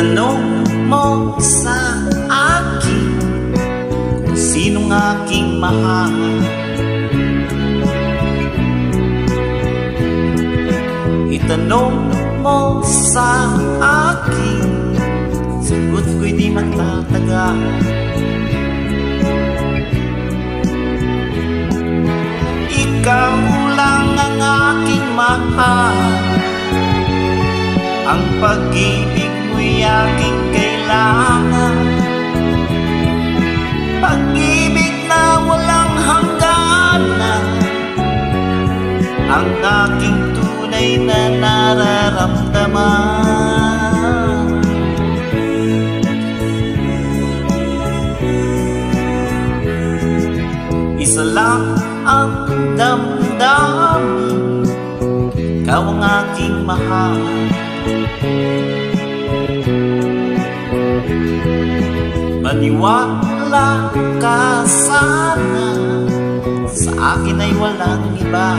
Tanong mo sa akin Kung sinong aking mahal? Itanong mo sa akin Sagot ko'y di magtatagal Ikaw lang ang aking mahal. Ang pag-ibig mo'y aking kailangan. Pag-ibig na walang hangganan. Ang aking tunay na nararamdaman. Isa lang ang damdamin. Ikaw ang aking mahal Maniwala ka sana. Sa akin ay walang iba.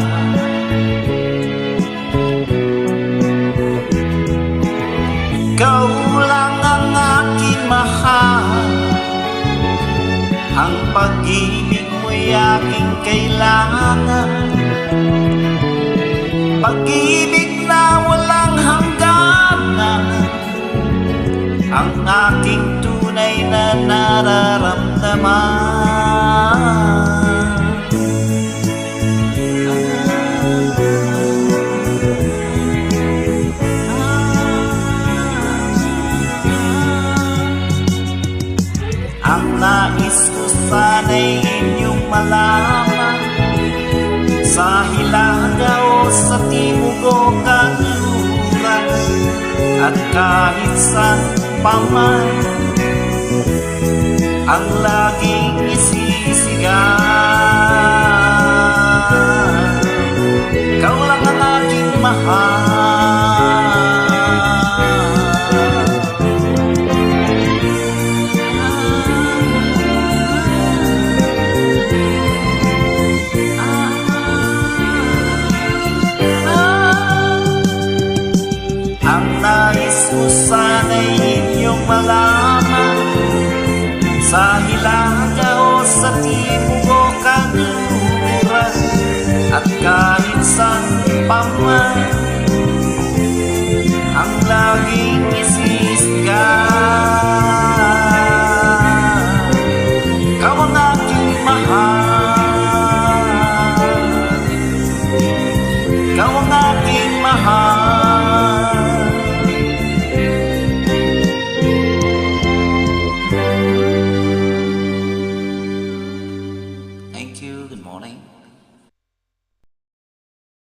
Ikaw lang ang aking mahal. Ang pag-ibig mo'y aking kailangan. Pag-ibig na nararamdaman. Ang nais ko sana'y inyong malaman. Sa hilaga o sa timog o kanluran At kahit saan paman Ang laging